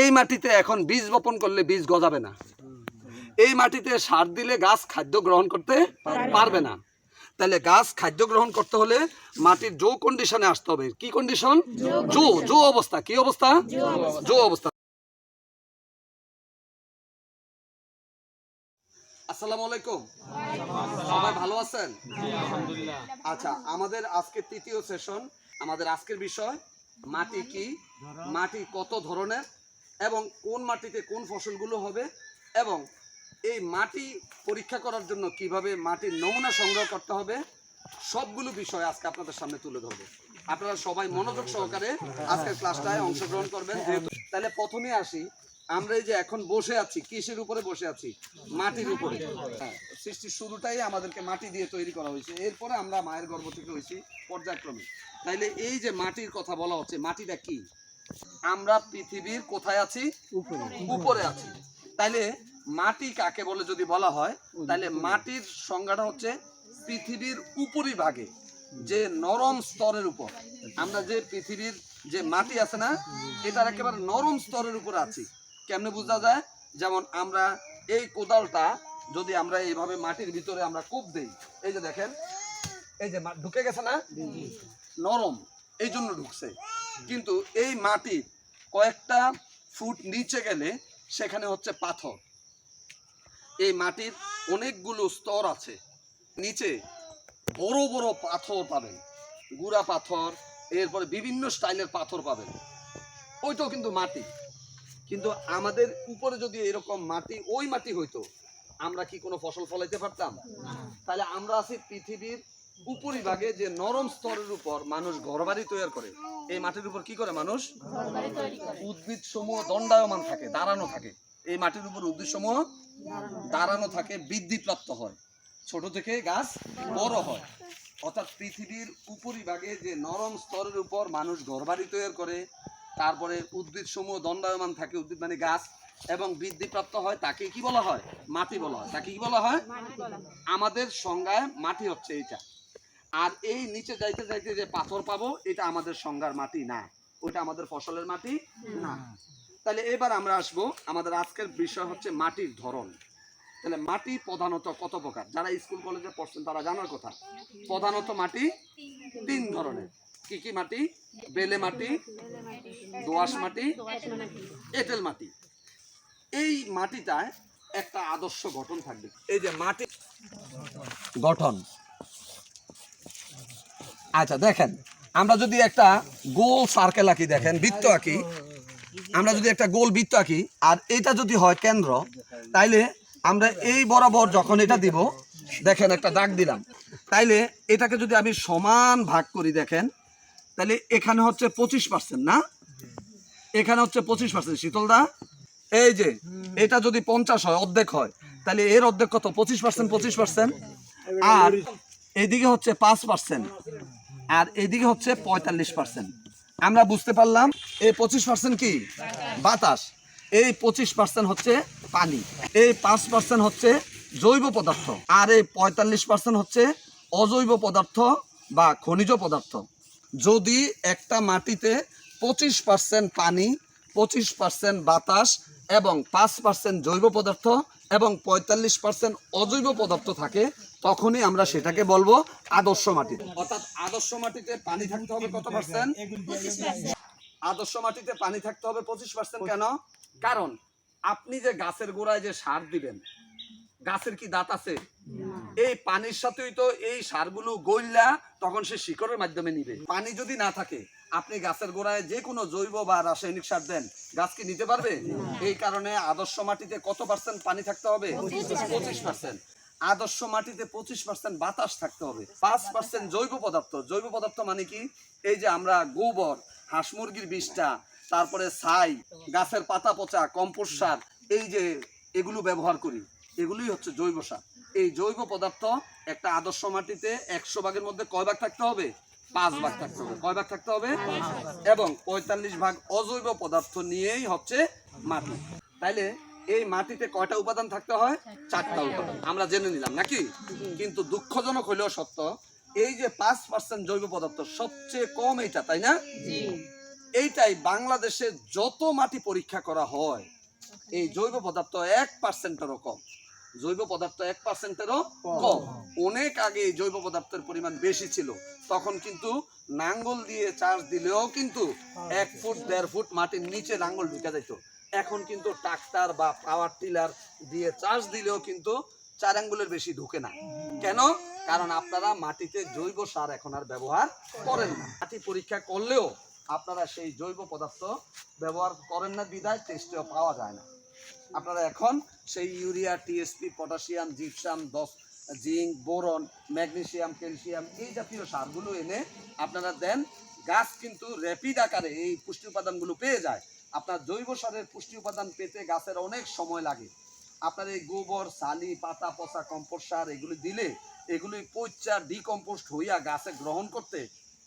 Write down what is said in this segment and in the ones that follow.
এই মাটিতে এখন বীজ বপন করলে বীজ গজাবে না। এই মাটিতে সার দিলে গাছ খাদ্য গ্রহণ করতে পারবে না। তাহলে গাছ খাদ্য গ্রহণ করতে হলে মাটির জো কন্ডিশনে আসতে হবে। কি কন্ডিশন জো জো অবস্থা। কি অবস্থা? জো অবস্থা। আসসালামু আলাইকুম। সবাই ভালো আছেন? আচ্ছা আমাদের আজকের তৃতীয় সেশন আমাদের আজকের বিষয়, মাটি কি? মাটি কত ধরনের? এবং কোন মাটিতে কোন ফসলগুলো হবে এবং এই মাটি পরীক্ষা করার জন্য কীভাবে মাটির নমুনা সংগ্রহ করতে হবে সবগুলো বিষয় আজকে আপনাদের সামনে তুলে ধরবো। আপনারা সবাই মনোযোগ সহকারে আজকের ক্লাসটায় অংশগ্রহণ করবেন। তাহলে প্রথমে আসি আমরা এই যে এখন বসে আছি কিসের উপরে বসে আছি? মাটির উপরে। হ্যাঁ, সৃষ্টির শুরুটাই আমাদেরকে মাটি দিয়ে তৈরি করা হয়েছে। এরপরে আমরা মায়ের গর্ভ থেকে হয়েছি পর্যায়ক্রমে। তাইলে এই যে মাটির কথা বলা হচ্ছে মাটিটা কি? আমরা পৃথিবীর কোথায় আছি? উপরে আছি। তাইলে মাটি কাকে বলে যদি বলা হয় তাহলে মাটির সংজ্ঞাটা হচ্ছে পৃথিবীর উপরিভাগে যে নরম স্তরের উপর। আমরা যে পৃথিবীর যে মাটি আছে না এটার একেবারে নরম স্তরের উপর আছি। কেমনে বোঝা যায়? যেমন আমরা এই কোদালটা যদি আমরা এইভাবে মাটির ভিতরে আমরা কূপ দেই এই যে দেখেন এই যে ঢুকে গেছে না? নরম এই জন্য ঢুকছে। কিন্তু এই মাটির কয়েকটা ফুট নিচে গেলে সেখানে হচ্ছে পাথর। এই মাটির অনেকগুলো স্তর আছে। নিচে বড় বড় পাথর পাবেন গুড়া পাথর এরপরে বিভিন্ন স্টাইলের পাথর পাবেন। ওইটাও কিন্তু মাটি। কিন্তু আমাদের উপরে যদি এরকম মাটি ওই মাটি হইতো আমরা কি কোনো ফসল ফলাইতে পারতাম? তাহলে আমরা আছি পৃথিবীর উপরিভাগে যে নরম স্তরের উপর মানুষ ঘরবাড়ি তৈরি করে এই মাটির উপর কি করে মানুষ? উদ্ভিদ সমূহ দণ্ডায়মান থাকে দাঁড়ানো থাকে। এই মাটির উপর উদ্ভিদ সমূহ দাঁড়ানো থাকে বৃদ্ধিপ্রাপ্ত হয়। ছোট থেকে গাছ বড় হয়। অর্থাৎ পৃথিবীর উপরিভাগে যে নরম স্তরের উপর মানুষ ঘরবাড়ি তৈরি করে তারপরে উদ্ভিদ সমূহ দণ্ডায়মান থাকে উদ্ভিদ মানে গাছ এবং বৃদ্ধিপ্রাপ্ত হয় তাকে কি বলা হয়? মাটি বলা হয়। তাকে কি বলা হয়। আমাদের সংজ্ঞায় মাটি হচ্ছে এইটা। আর এই নিচে যাইতে যাইতে যে পাথর পাবো, এটা আমাদের সংজ্ঞার মাটি না। ওটা আমাদের ফসলের মাটি না। তাহলে এবার আমরা আসব, আমাদের আজকের বিষয় হচ্ছে মাটির ধরন। তাহলে মাটি প্রধানত কত প্রকার? যারা স্কুল, কলেজে পড়ছেন, তারা জানার কথা। প্রধানত মাটি তিন ধরনের। কি কি মাটি? বেলে মাটি, দোআঁশ মাটি, এঁটেল মাটি। এই মাটিটায় একটা আদর্শ গঠন থাকবে। এই যে মাটি গঠন। আচ্ছা দেখেন, আমরা যদি একটা গোল সার্কেল আঁকি, দেখেন, বৃত্ত আঁকি, আমরা যদি একটা গোল বৃত্ত আঁকি, আর এটা যদি হয় কেন্দ্র, তাইলে আমরা এই বরাবর যখন এটা দিব, দেখেন, একটা দাগ দিলাম, তাইলে এটাকে যদি আমি সমান ভাগ করি, দেখেন তাহলে এখানে হচ্ছে পঁচিশ পার্সেন্ট না? এখানে হচ্ছে পঁচিশ পার্সেন্ট শীতলদা। এই যে, এটা যদি পঞ্চাশ হয়, অর্ধেক হয় তাহলে এর অর্ধেক কত? পঁচিশ পার্সেন্ট পঁচিশ পার্সেন্ট আর এদিকে হচ্ছে পাঁচ পার্সেন্ট আর এদিকে হচ্ছে পঁয়তাল্লিশ পার্সেন্ট আমরা বুঝতে পারলাম, এই পঁচিশ পার্সেন্ট কি? বাতাস। এই পঁচিশ পার্সেন্ট হচ্ছে পানি। এই পাঁচ পার্সেন্ট হচ্ছে জৈব পদার্থ। আর এই পঁয়তাল্লিশ পার্সেন্ট হচ্ছে অজৈব পদার্থ বা খনিজ পদার্থ। যদি একটা মাটিতে পঁচিশ পার্সেন্ট পানি, পঁচিশ পার্সেন্ট বাতাস এবং পাঁচ পার্সেন্ট জৈব পদার্থ এবং পঁয়তাল্লিশ পার্সেন্ট অজৈব পদার্থ থাকে তখনই আমরা সেটাকে বলব আদর্শ মাটি অর্থাৎ আদর্শ মাটিতে পানি থাকতে হবে কত আদর্শ মাটিতে পানি থাকতে হবে পঁচিশ পার্সেন্ট কেন? কারণ আপনি যে গাছের গোড়ায় যে সার দিবেন, গাছের কি দাঁত আছে? এই পানির সাথেই তো এই সারগুলো গইলা তখন সে শিকড়ের মাধ্যমে নিবে। পানি যদি না থাকে, আপনি গাছের গোড়ায় যে কোনো জৈব বা রাসায়নিক সার দেন, গাছ কি নিতে পারবে? এই কারণে আদর্শ মাটিতে কত পার্সেন্ট পানি থাকতে হবে? পঁচিশ পার্সেন্ট। আদর্শ মাটিতে পঁচিশ পার্সেন্ট বাতাস থাকতে হবে। পাঁচ পার্সেন্ট জৈব পদার্থ। জৈব পদার্থ মানে কি? এই যে আমরা গোবর, হাঁস মুরগির বিষটা, তারপরে ছাই, গাছের পাতা পচা, কম্পোস্ট সার, এই যে এগুলো ব্যবহার করি। এগুলোই হচ্ছে জৈব সার। এই জৈব পদার্থ একটা আদর্শ মাটিতে একশো ভাগের মধ্যে কয় ভাগ থাকতে হবে? পাঁচ ভাগ থাকতে হবে। কয় ভাগ থাকতে হবে? এবং পঁয়তাল্লিশ ভাগ অজৈব পদার্থ নিয়েই হচ্ছে মাটি। তাইলে এই মাটিতে কয়টা উপাদান থাকতে হয়? চারটা উপাদান। আমরা জেনে নিলাম নাকি? কিন্তু দুঃখজনক হইলেও সত্য এই যে পাঁচ পার্সেন্ট জৈব পদার্থ সবচেয়ে কম এইটা তাই না? এইটাই বাংলাদেশে যত মাটি পরীক্ষা করা হয় এই জৈব পদার্থ এক পার্সেন্টেরও কম। জৈব পদার্থ এক পার্সেন্টেরও কম। অনেক আগে এই জৈব পদার্থের পরিমাণ বেশি ছিল তখন কিন্তু নাঙ্গল দিয়ে চাষ দিলেও কিন্তু এক ফুট দেড় ফুট মাটির নিচে নাঙ্গল ঢুকে যেত এখন কিন্তু ট্রাক্টর বা পাওয়ার টিলার দিয়ে চাষ দিলেও কিন্তু চার আঙ্গুলের বেশি ঢুকে না। কেন? কারণ আপনারা মাটিতে জৈব সার এখন আর ব্যবহার করেন না। মাটি পরীক্ষা করলেও আপনারা সেই জৈব পদার্থ ব্যবহার করেন না, বিদায় টেস্টেও পাওয়া যায় না। আপনারা এখন সেই ইউরিয়া টিএসপি পটাশিয়াম, জিপসাম দশ জিঙ্ক, বোরন, ম্যাগনেসিয়াম, ক্যালসিয়াম এই জাতীয় সারগুলো এনে আপনারা দেন গাছ কিন্তু র্যাপিড আকারে এই পুষ্টি উপাদানগুলো পেয়ে যায়। আপনার জৈব সারের পুষ্টি উপাদান পেতে গাছের অনেক সময় লাগে। আপনার এই গোবর, সালি, পাতা, পচা, কম্পোস্ট সার এগুলি দিলে এগুলি পচা ডিকম্পোস্ট হইয়া গাছে গ্রহণ করতে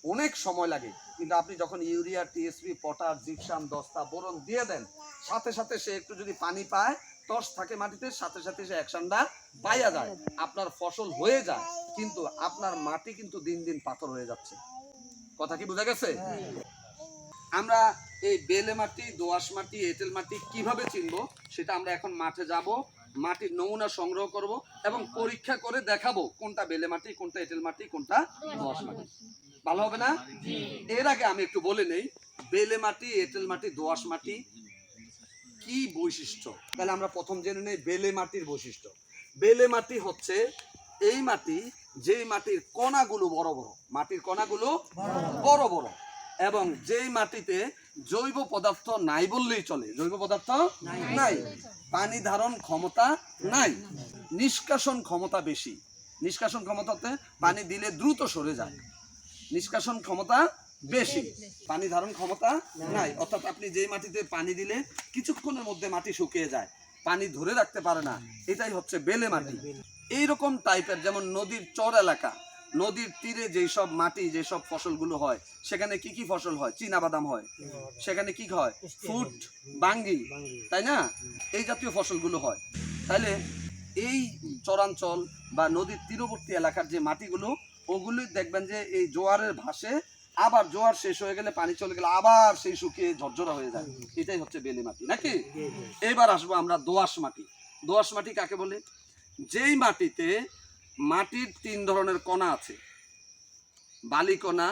অনেক সময় লাগে। কিন্তু আপনি যখন ইউরিয়া টিএসপি পটাশ জিপসাম দস্তা, বোরন দিয়ে দেন, সাথে সাথে সে একটু যদি পানি পায়, টস থাকে মাটিতে, সাথে সাথে সে অ্যাকশনটা পাইয়া যায়। আপনার ফসল হয়ে যায়, কিন্তু আপনার মাটি কিন্তু দিন দিন পাথর হয়ে যাচ্ছে। কথা কি বোঝা গেছে? আমরা এই বেলে মাটি দোআঁশ মাটি এঁটেল মাটি কীভাবে চিনবো সেটা আমরা এখন মাঠে যাব মাটির নমুনা সংগ্রহ করব এবং পরীক্ষা করে দেখাবো কোনটা বেলে মাটি কোনটা এঁটেল মাটি কোনটা দোআঁশ মাটি। ভালো হবে না? এর আগে আমি একটু বলে নেই বেলে মাটি এঁটেল মাটি দোআঁশ মাটি কি বৈশিষ্ট্য? তাহলে আমরা প্রথম জেনে নেই বেলে মাটির বৈশিষ্ট্য। বেলে মাটি হচ্ছে এই মাটি যেই মাটির কণাগুলো বড় বড় মাটির কণাগুলো বড় বড়। এবং যেই মাটিতে জৈব পদার্থ নাই বললেই চলে জৈব পদার্থ নাই। পানি ধারণ ক্ষমতা নাই। নিষ্কাশন ক্ষমতা বেশি। নিষ্কাশন ক্ষমতাতে পানি দিলে দ্রুত সরে যায়। নিষ্কাশন ক্ষমতা বেশি। পানি ধারণ ক্ষমতা নাই। অর্থাৎ আপনি যেই মাটিতে পানি দিলে কিছুক্ষণের মধ্যে মাটি শুকিয়ে যায়। পানি ধরে রাখতে পারে না। এটাই হচ্ছে বেলে মাটি। এইরকম টাইপের যেমন নদীর চর এলাকা নদীর তীরে যেই সব মাটি যেই সব ফসলগুলো হয় সেখানে কি কি ফসল হয়? চীনা বাদাম হয়। সেখানে কি হয়? ফুট বাঙ্গি তাই না? এই জাতীয় ফসলগুলো হয়। তাহলে এই চরাঞ্চল বা নদীর তীরবর্তী এলাকার যে মাটিগুলো ওগুলি দেখবেন যে এই জোয়ারের ভাসে আবার জোয়ার শেষ হয়ে গেলে পানি চলে গেলে আবার সেই শুকিয়ে ঝরঝরা হয়ে যায়। এটাই হচ্ছে বেলে মাটি নাকি? এবার আসব আমরা দোআঁশ মাটি। দোআঁশ মাটি কাকে বলে? যেই মাটিতে মাটির তিন ধরনের কণা আছে, বালিকণা,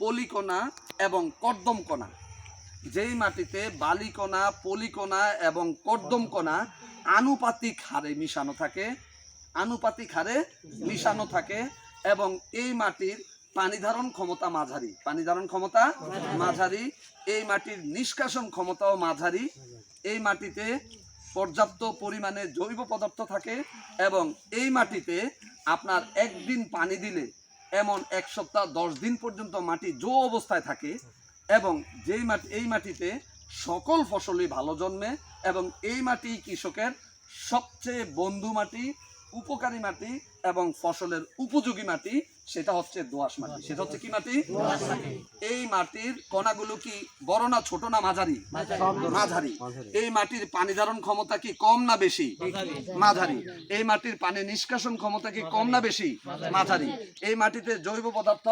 পলিকণা এবং কর্দম কণা। যেই মাটিতে বালিকণা, পলিকণা এবং কর্দম কণা আনুপাতিক হারে মিশানো থাকে, আনুপাতিক হারে মিশানো থাকে এবং এই মাটির পানি ধারণ ক্ষমতা মাঝারি। পানি ধারণ ক্ষমতা মাঝারি, এই মাটির নিষ্কাশন ক্ষমতাও মাঝারি, এই মাটিতে পর্যাপ্ত পরিমাণে জৈব পদার্থ থাকে এবং এই মাটিতে আপনার একদিন পানি দিলে এমন এক সপ্তাহ, দশ দিন পর্যন্ত মাটি জো অবস্থায় থাকে এবং যেই মাটি, এই মাটিতে সকল ফসলই ভালো জন্মে এবং এই মাটি কৃষকের সবচেয়ে বন্ধু মাটি। উপকারী মাটি এবং ফসলের উপযোগী মাটি সেটা হচ্ছে দোআঁশ মাটি। সেটা হচ্ছে কি মাটি? এই মাটির কণাগুলো কি বড় না ছোট না মাঝারি? মাঝারি। এই মাটির পানি ধারণ ক্ষমতা কি কম না বেশি? মাঝারি। এই মাটির পানি নিষ্কাশন ক্ষমতা কি কম না বেশি? মাঝারি। এই মাটিতে জৈব পদার্থ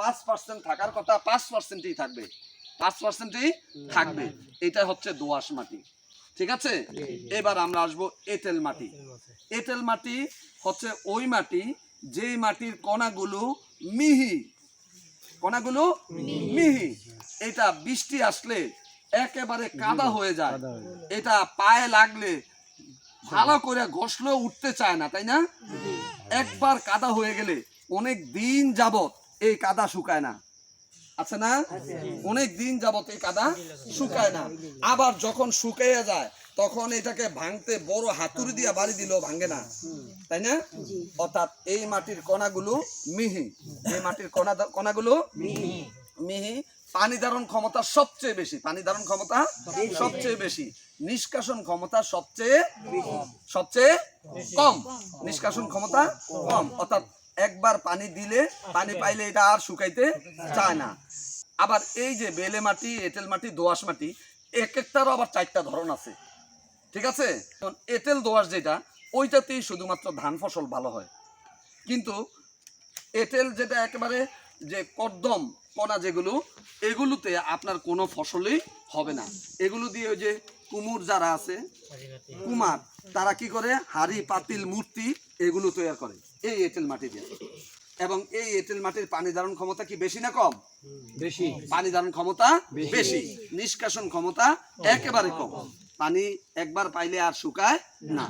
পাঁচ পার্সেন্ট থাকার কথা পাঁচ পার্সেন্টই থাকবে। পাঁচ পার্সেন্টই থাকবে। এটা হচ্ছে দোআঁশ মাটি। ঠিক আছে? এবার আমরা আসব এঁটেল মাটি। এঁটেল মাটি হচ্ছে ওই মাটি যেই মাটির কণাগুলো মিহি। কণাগুলো মিহি। এটা বৃষ্টি আসলে একেবারে কাদা হয়ে যায়। এটা পায়ে লাগলে ভালো করে ঘষলেও উঠতে চায় না তাই না? একবার কাদা হয়ে গেলে অনেক দিন যাবত এই কাদা শুকায় না। আছে না? অনেক দিন যাবত এই কাদা শুকায় না। আবার যখন শুকাইয়া যায় তখন এটাকে ভাঙতে বড় হাতুড়ি দিয়া বাড়ি দিলেও ভাঙে না। তাই না? অর্থাৎ এই মাটির কণাগুলো মিহি। এই মাটির কণা কণাগুলো মিহি। পানি ধারণ ক্ষমতা সবচেয়ে বেশি। পানি ধারণ ক্ষমতা সবচেয়ে বেশি। নিষ্কাশন ক্ষমতা সবচেয়ে সবচেয়ে কম। নিষ্কাশন ক্ষমতা কম। অর্থাৎ একবার পানি দিলে পানি পাইলে এটা আর শুকাইতে চায় না। আবার এই যে বেলে মাটি এঁটেল মাটি দোআঁশ মাটি এক একটারও আবার চারটা ধরন আছে। ঠিক আছে? এঁটেল দোআঁশ যেটা ওইটাতেই শুধুমাত্র ধান ফসল ভালো হয়। কিন্তু এঁটেল যেটা একেবারে যে কর্দম কণা যেগুলো এগুলোতে আপনার কোনো ফসলই হবে না। এগুলো দিয়ে ওই যে কুমুর যারা আছে কুমার তারা কি করে? হাড়ি পাতিল মূর্তি এগুলো তৈরি করে। এই এঁটেল মাটি দিয়ে। এবং এই এঁটেল মাটির পানি ধারণ ক্ষমতা কি বেশি না কম? বেশি। পানি ধারণ ক্ষমতা বেশি। নিষ্কাশন ক্ষমতা একেবারে কম। পানি একবার পাইলে আর শুকায় না।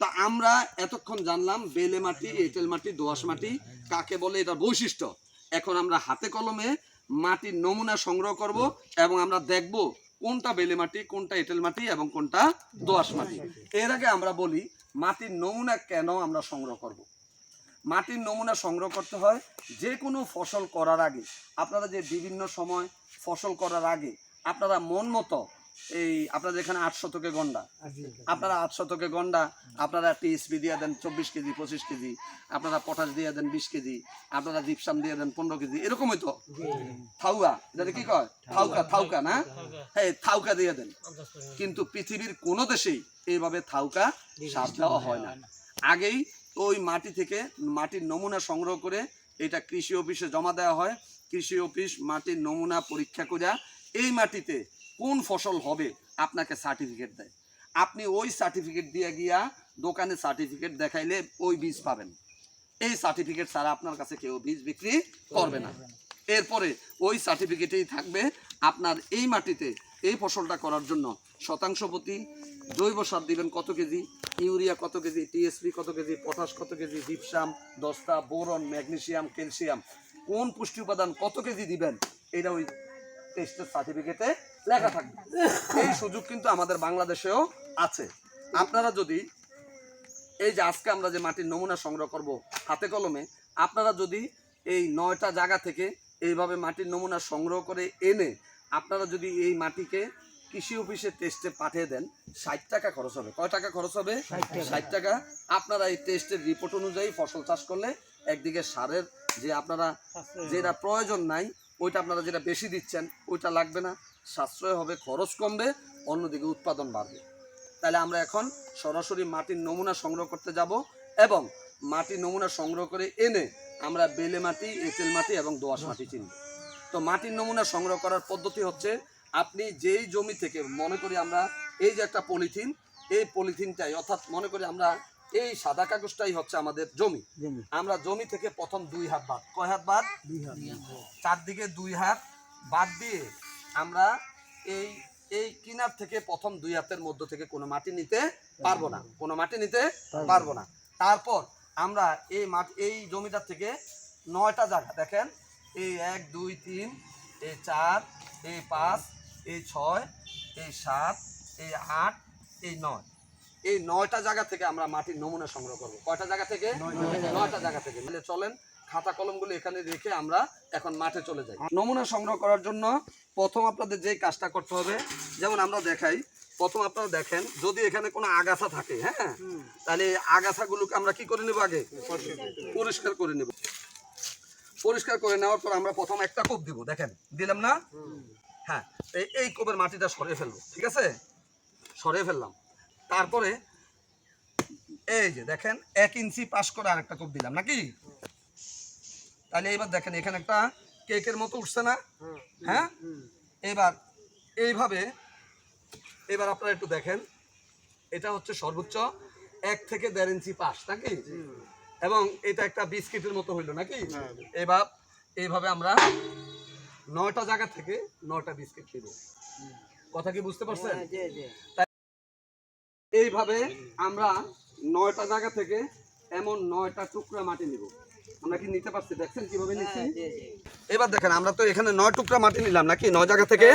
তা আমরা এতক্ষণ জানলাম বেলে মাটি এঁটেল মাটি দোআঁশ মাটি কাকে বলে এটা বৈশিষ্ট্য। এখন আমরা হাতে কলমে মাটির নমুনা সংগ্রহ করব এবং আমরা দেখব কোনটা বেলে মাটি কোনটা এঁটেল মাটি এবং কোনটা দোআঁশ মাটি। এর আগে আমরা বলি মাটির নমুনা কেন আমরা সংগ্রহ করব। মাটির নমুনা সংগ্রহ করতে হয়। যে কোনো ফসল করার আগে, আপনারা যে বিভিন্ন সময় ফসল করার আগে, আপনারা মন মতো এই আপনাদের এখানে আট শতকে গন্ডা। আপনারা আট শতকে গন্ডা, আপনারা টিএসপি দিয়ে দেন চব্বিশ কেজি, পঁচিশ কেজি, আপনারা পটাশ দিয়ে দেন বিশ কেজি, আপনারা জিপসাম দিয়ে দেন পনেরো কেজি, এরকমই তো। থাউকা যেটা কি কয়? থাউকা থাউকা না? হ্যাঁ থাউকা দিয়ে দেন। কিন্তু পৃথিবীর কোনো দেশেই এইভাবে থাউকা সার দেওয়া হয় না। আগেই ওই মাটি থেকে মাটির নমুনা সংগ্রহ করে এটা কৃষি অফিসে জমা দেওয়া হয়। কৃষি অফিস মাটির নমুনা পরীক্ষা করে এই মাটিতে কোন ফসল হবে আপনাকে সার্টিফিকেট দেয়। আপনি ওই সার্টিফিকেট দিয়ে গিয়া দোকানে সার্টিফিকেট দেখাইলে ওই বীজ পাবেন। এই সার্টিফিকেট ছাড়া আপনার কাছে কেউ বীজ বিক্রি করবে না। এরপরে ওই সার্টিফিকেটেই থাকবে আপনার এই মাটিতে এই ফসলটা করার জন্য শতাংশ প্রতি জৈব সার দিবেন কত কেজি, ইউরিয়া কত কেজি টিএসপি কত কেজি, পটাশ কত কেজি জিপসাম দস্তা, বোরন ম্যাগনেশিয়াম ক্যালসিয়াম কোন পুষ্টি উপাদান কত কেজি দিবেন, এটা ওই টেস্টের সার্টিফিকেটে লেখা থাকবে। এই সুযোগ কিন্তু আমাদের বাংলাদেশেও আছে। আপনারা যদি এই যে আজকে আমরা যে মাটির নমুনা সংগ্রহ করব হাতে কলমে, আপনারা যদি এই নয়টা জায়গা থেকে এইভাবে মাটির নমুনা সংগ্রহ করে এনে আপনারা যদি এই মাটিকে কৃষি অফিসে টেস্টে পাঠিয়ে দেন ষাট টাকা খরচ হবে। কয় টাকা খরচ হবে? ষাট টাকা। আপনারা এই টেস্টের রিপোর্ট অনুযায়ী ফসল চাষ করলে একদিকে সারের যে আপনারা যেটা প্রয়োজন নাই ওইটা আপনারা যেটা বেশি দিচ্ছেন ওইটা লাগবে না। সাশ্রয় হবে খরচ কমবে অন্যদিকে উৎপাদন বাড়বে। তাহলে আমরা এখন সরাসরি মাটির নমুনা সংগ্রহ করতে যাব এবং মাটির নমুনা সংগ্রহ করে এনে আমরা বেলে মাটি এঁটেল মাটি এবং দোআঁশ মাটি চিনব তো মাটির নমুনা সংগ্রহ করার পদ্ধতি হচ্ছে আপনি যেই জমি থেকে মনে করি আমরা এই যে একটা পলিথিন এই পলিথিনটাই অর্থাৎ মনে করি আমরা এই সাদা কাগজটাই হচ্ছে আমাদের জমি। আমরা জমি থেকে প্রথম দুই হাত বাদ। কয় হাত বাদ? হাত। চারদিকে দুই হাত বাদ দিয়ে আমরা এই এই কিনার থেকে প্রথম দুই হাতের মধ্য থেকে কোনো মাটি নিতে পারব না। কোনো মাটি নিতে পারব না। তারপর আমরা এই মাঠ এই জমিটার থেকে নয়টা জায়গা দেখেন এই এক দুই তিন এই চার এই পাঁচ এই ছয় এই সাত এই আট এই নয়। এই নয়টা জায়গা থেকে আমরা মাটির নমুনা সংগ্রহ করব। কয়টা জায়গা থেকে? নয়টা। জায়গা থেকে। তাহলে চলেন খাতা কলমগুলো এখানে রেখে আমরা এখন মাঠে চলে যাই। নমুনা সংগ্রহ করার জন্য প্রথম আপনাদের যে কাজটা করতে হবে যেমন আমরা দেখাই প্রথম আপনারা দেখেন যদি এখানে কোনো আগাছা থাকে হ্যাঁ? তাহলে আগাছাগুলোকে আমরা কি করে নেব আগে? পরিষ্কার করে নেব। পরিষ্কার করে নেওয়ার পর আমরা প্রথম একটা কোপ দিব দেখেন? দিলাম না? হ্যাঁ এই এই কোপের মাটিটা সরিয়ে ফেলব ঠিক আছে? সরিয়ে ফেললাম। তারপরে এই যে দেখেন এক ইঞ্চি পাশ করে আরেকটা কোপ দিলাম নাকি? তাহলে এবার দেখেন এখানে একটা কেকের মতো উঠছে না? হ্যাঁ? এবার এইভাবে এবার আপনারা একটু দেখেন। এটা হচ্ছে সর্বোচ্চ এক থেকে দেড় ইঞ্চি পাশ নাকি? এবং এটা একটা বিস্কিটের মতো হইল নাকি? এবার এইভাবে আমরা নয়টা জায়গা থেকে নয়টা বিস্কিট নিব। কথা কি বুঝতে পারছেন? এইভাবে আমরা নয়টা জায়গা থেকে এমন নয়টা টুকরা মাটি নিব। আমরা কি নিতে পারছি? দেখছেন কীভাবে নিচ্ছি এবার দেখেন আমরা তো এখানে নয় টুকরা মাটি নিলাম নাকি? নয় জায়গা থেকে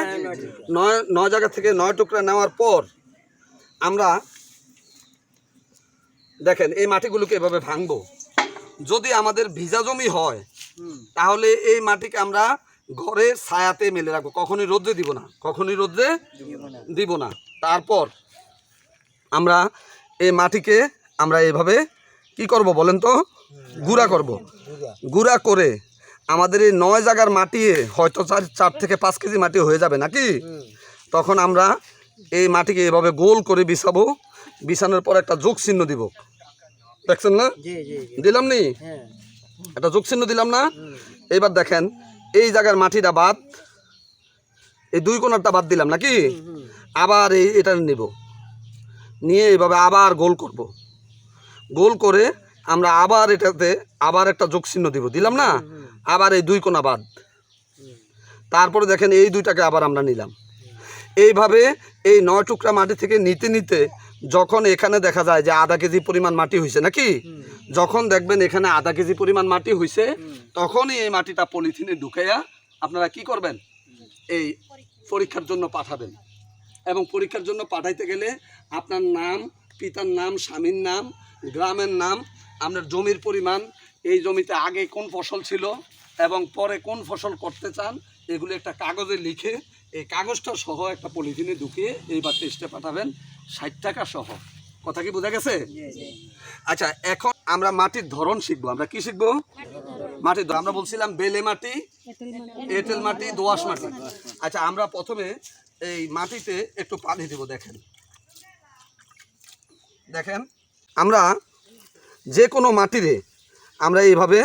নয় নয় জায়গা থেকে নয় টুকরা নেওয়ার পর আমরা দেখেন এই মাটিগুলোকে এভাবে ভাঙবো। যদি আমাদের ভিজা জমি হয় তাহলে এই মাটিকে আমরা ঘরের ছায়াতে মেলে রাখব। কখনই রোদ্রে দিব না কখনই রোদ্রে দিব না। তারপর আমরা এই মাটিকে আমরা এভাবে কি করব বলেন তো? গুঁড়া করব। গুঁড়া। করে আমাদের এই নয় জায়গার মাটি হয়তো চার চার থেকে পাঁচ কেজি মাটি হয়ে যাবে নাকি? তখন আমরা এই মাটিকে এভাবে গোল করে বিছাবো। বিছানোর পর একটা যোগ চিহ্ন দিব। দেখছেন না? দিলাম নি? একটা যোগ চিহ্ন দিলাম না? এবার দেখেন এই জায়গার মাটিটা বাদ এই দুই কোণারটা বাদ দিলাম নাকি? আবার এই এটা নেব। নিয়ে এইভাবে আবার গোল করব। গোল করে আমরা আবার এটাতে আবার একটা যোগ চিহ্ন দিব দিলাম না? আবার এই দুই কোনা বাদ। তারপরে দেখেন এই দুইটাকে আবার আমরা নিলাম। এইভাবে এই নয় টুকরা মাটি থেকে নিতে নিতে যখন এখানে দেখা যায় যে আধা কেজি পরিমাণ মাটি হয়েছে নাকি? যখন দেখবেন এখানে আধা কেজি পরিমাণ মাটি হয়েছে তখনই এই মাটিটা পলিথিনে ঢুকাইয়া আপনারা কি করবেন? এই পরীক্ষার জন্য পাঠাবেন। এবং পরীক্ষার জন্য পাঠাইতে গেলে আপনার নাম পিতার নাম স্বামীর নাম গ্রামের নাম আপনার জমির পরিমাণ এই জমিতে আগে কোন ফসল ছিল এবং পরে কোন ফসল করতে চান এগুলো একটা কাগজে লিখে এই কাগজটা সহ একটা পলিথিনে ঢুকিয়ে এইবার টেস্টে পাঠাবেন ষাট টাকা সহ। কথা কি বোঝা গেছে? আচ্ছা এখন আমরা মাটির ধরন শিখব। আমরা কি শিখব? মাটির আমরা বলছিলাম বেলে মাটি। এঁটেল মাটি দোআঁশ মাটি। আচ্ছা আমরা প্রথমে এই মাটিতে একটু পানি দেব দেখেন। দেখেন আমরা যে কোনো মাটিরে আমরা এইভাবে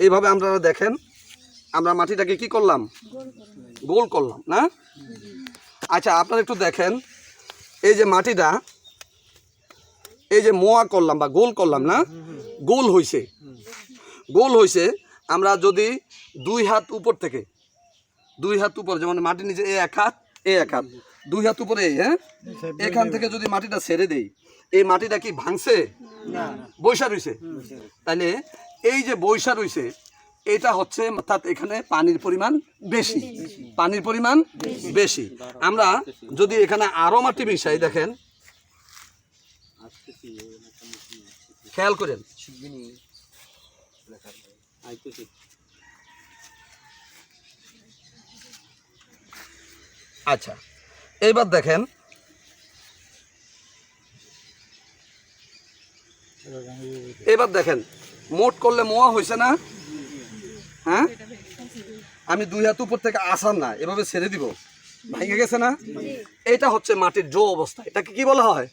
এইভাবে আমরা দেখেন আমরা মাটিটাকে কি করলাম? গোল করলাম না? আচ্ছা আপনারা একটু দেখেন এই যে মাটিটা এই যে মোয়া করলাম বা গোল করলাম না? গোল হইছে। গোল হইছে আমরা যদি দুই হাত উপর থেকে দুই হাত উপর যেমন মাটির নিচে এ এক হাত এ এক হাত দুই হাত উপরে এই হ্যাঁ এখান থেকে যদি মাটিটা ছেড়ে দেই এই মাটিটা কি ভাঙছে? বৈশা রইছে। তাহলে এই যে বৈশা রইছে এটা হচ্ছে অর্থাৎ এখানে পানির পরিমাণ বেশি। পানির পরিমাণ বেশি। আমরা যদি এখানে আরও মাটি মিশাই দেখেন। খেয়াল করেন। আচ্ছা এইবার দেখেন এবার দেখেন, মোট করলে মোয়া হয়েছে না? হ্যাঁ? আমি দুই হাত উপর থেকে আসাম না, এভাবে ছেড়ে দিব। ভেঙে গেছে না? এটা হচ্ছে মাটির জো অবস্থা। এটাকে কি বলা হয়?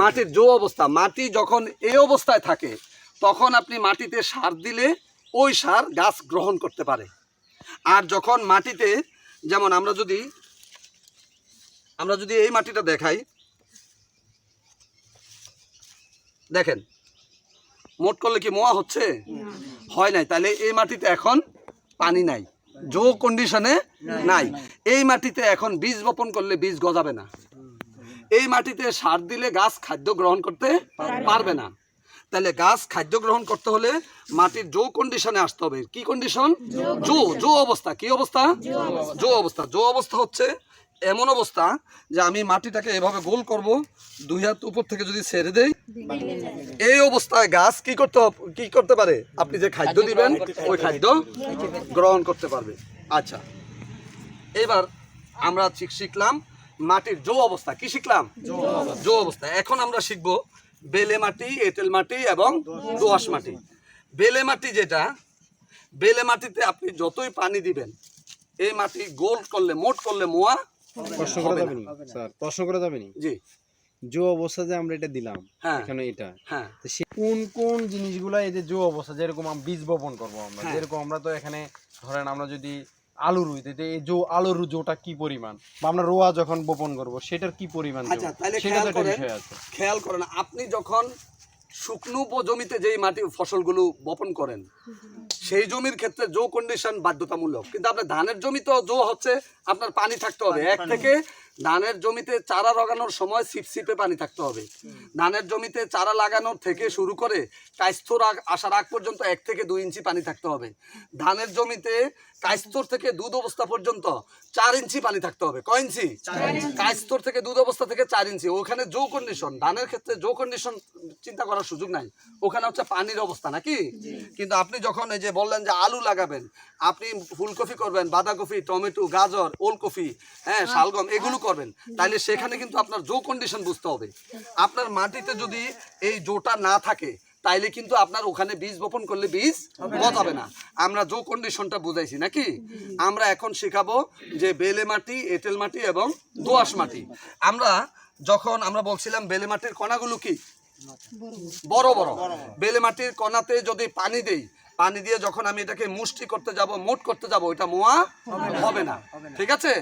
মাটির জো অবস্থা। মাটি যখন এই অবস্থায় থাকে, তখন আপনি মাটিতে সার দিলে ওই সার গাছ গ্রহণ করতে পারে। আর যখন মাটিতে, যেমন আমরা যদি আমরা যদি এই মাটিটা দেখাই, দেখেন মোট করলে কি মোয়া হচ্ছে? হয় নাই। তাহলে এই মাটিতে এখন পানি নাই। জো কন্ডিশনে নাই। এই মাটিতে এখন বীজ বপন করলে বীজ গজাবে না। এই মাটিতে সার দিলে গাছ খাদ্য গ্রহণ করতে পারবে না। তাহলে গাছ খাদ্য গ্রহণ করতে হলে মাটির জো কন্ডিশনে আসতে হবে। কি কন্ডিশন জো জো অবস্থা। কি অবস্থা। জো অবস্থা। জো অবস্থা হচ্ছে এমন অবস্থা যে আমি মাটিটাকে এভাবে গোল করব দুই হাত উপর থেকে যদি ছেড়ে দেই এই অবস্থায় গাছ কি করতে হব- কি করতে পারে? আপনি যে খাদ্য দিবেন ওই খাদ্য গ্রহণ করতে পারবে। আচ্ছা এবার আমরা শিখ- শিখলাম মাটির জো অবস্থা। কি শিখলাম? জো অবস্থা। এখন আমরা শিখব বেলে মাটি এঁটেল মাটি এবং দোআঁশ মাটি। বেলে মাটি যেটা বেলে মাটিতে আপনি যতই পানি দিবেন এই মাটি গোল করলে মোট করলে মোয়া প্রশ্ন করা যাবে নি? স্যার প্রশ্ন করা যাবে নি? জি। যে অবস্থা যে আমরা এটা দিলাম হ্যাঁ। এখানে এটা। হ্যাঁ। সে কোন কোন জিনিসগুলো এই যে যে অবস্থা যেরকম বীজ বপন করব আমরা হ্যাঁ। যেরকম আমরা তো এখানে ধরেন আমরা যদি আলু রুই তো এই জো আলুর জোটা কি পরিমাণ? বা আমরা রোয়া যখন বপন করব সেটার কি পরিমাণ আচ্ছা, তাহলে সেটা তো একটা। বিষয় আছে। খেয়াল করেন আপনি যখন শুকনো জমিতে যেই মাটি ফসলগুলো বপন করেন সেই জমির ক্ষেত্রে জো কন্ডিশন বাধ্যতামূলক। কিন্তু আপনার ধানের জমি তো জো হচ্ছে আপনার পানি থাকতে হবে। এক থেকে ধানের জমিতে চারা লাগানোর সময় সিপসিপে পানি থাকতে হবে। ধানের জমিতে চারা লাগানোর থেকে শুরু করে কাইস্থর আগ- আসার আগ পর্যন্ত এক থেকে দুই ইঞ্চি পানি থাকতে হবে। ধানের জমিতে কাইস্তর থেকে দুধ অবস্থা পর্যন্ত চার ইঞ্চি পানি থাকতে হবে। কয় ইঞ্চি? কাইস্তর থেকে দুধ অবস্থা থেকে চার ইঞ্চি। ওখানে জো কন্ডিশন ধানের ক্ষেত্রে জো কন্ডিশন চিন্তা করার সুযোগ নাই। ওখানে হচ্ছে পানির অবস্থা নাকি? কিন্তু আপনি যখন এই যে বললেন যে আলু লাগাবেন আপনি ফুলকপি করবেন বাঁধাকপি টমেটো গাজর ওলকপি হ্যাঁ শালগম এগুলো করবেন তাহলে সেখানে কিন্তু আপনার জো কন্ডিশন বুঝতে হবে। আপনার মাটিতে যদি এই জোটা না থাকে তাইলে কিন্তু আপনার ওখানে বীজ বপন করলে বীজ গজাবে না। আমরা জো কন্ডিশনটা বুঝাইছি নাকি? আমরা এখন শেখাবো যে বেলে মাটি এঁটেল মাটি এবং দোআঁশ মাটি। আমরা যখন আমরা বলছিলাম বেলে মাটির কণাগুলো কি? বড় বড়। বেলে মাটির কণাতে যদি পানি দেই পানি দিয়ে যখন আমি এটাকে মুষ্টি করতে যাব মোট করতে যাব এটা মোয়া হবে না। ঠিক আছে?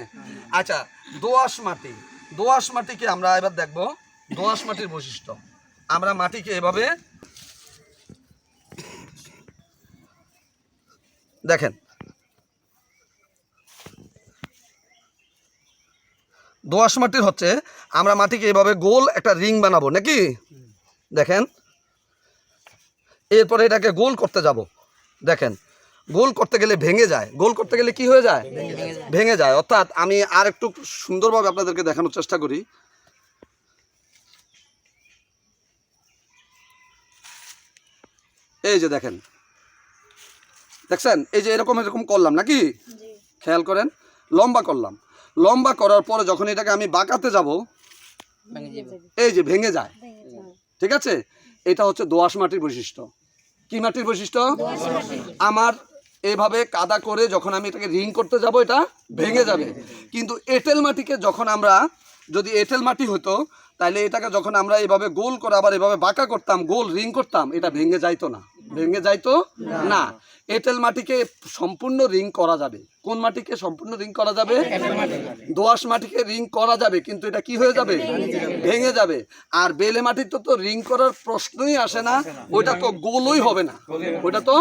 আচ্ছা দোআঁশ মাটি। দোআঁশ মাটিকে আমরা এবার দেখব। দোআঁশ মাটির বৈশিষ্ট্য। আমরা মাটিকে এভাবে দেখেন। দোআঁশ মাটির হচ্ছে আমরা মাটিকে এভাবে গোল একটা রিং বানাবো নাকি? দেখেন। এরপরে এটাকে গোল করতে যাব। দেখেন গোল করতে গেলে ভেঙে যায়। গোল করতে গেলে কি হয়ে যায়। ভেঙে যায়। অর্থাৎ আমি আর একটু সুন্দরভাবে আপনাদেরকে দেখানোর চেষ্টা করি। এই যে দেখেন দেখছেন? এই যে এরকম এরকম করলাম নাকি? খেয়াল করেন লম্বা করলাম। লম্বা করার পরে যখন এটাকে আমি বাঁকাতে যাব এই যে ভেঙে যায়। ঠিক আছে? এটা হচ্ছে দোআঁশ মাটির বৈশিষ্ট্য। কি মাটির বৈশিষ্ট্য। আমার এভাবে কাদা করে যখন আমি এটাকে রিং করতে যাব এটা ভেঙে যাবে। কিন্তু এঁটেল মাটিকে যখন আমরা যদি এঁটেল মাটি হতো তাহলে এটাকে যখন আমরা এভাবে গোল করে আবার এভাবে বাঁকা করতাম, গোল রিং করতাম, এটা ভেঙে যাইতো না। ভেঙে যাইতো না। এঁটেল মাটিকে সম্পূর্ণ রিং করা যাবে। কোন মাটিকে সম্পূর্ণ রিং করা যাবে? দোআঁশ মাটিকে রিং করা যাবে, কিন্তু এটা কি হয়ে যাবে? ভেঙে যাবে। আর বেলে মাটির তো তো রিং করার প্রশ্নই আসে না, ওইটা তো গোলই হবে না। ওইটা তো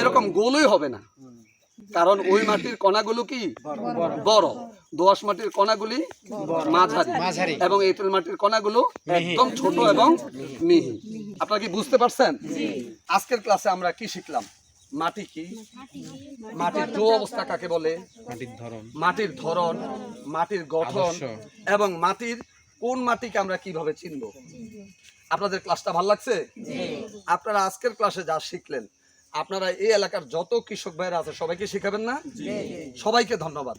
এরকম গোলই হবে না। কারণ ওই মাটির কণাগুলো কি? বড়। দোআঁশ মাটির কণাগুলি মাঝারি। এবং এঁটেল মাটির কণাগুলো একদম ছোট এবং মিহি। আপনারা কি বুঝতে পারছেন? আজকের ক্লাসে আমরা কি শিখলাম? মাটি কি? মাটির জো অবস্থা কাকে বলে? মাটির ধরন। মাটির ধরন মাটির গঠন এবং মাটির কোন মাটিকে আমরা কীভাবে চিনব? আপনাদের ক্লাসটা ভালো লাগছে? আপনারা আজকের ক্লাসে যা শিখলেন আপনারা এই এলাকার যত কৃষক ভাইরা আছে সবাইকে শিখাবেন না? সবাইকে ধন্যবাদ।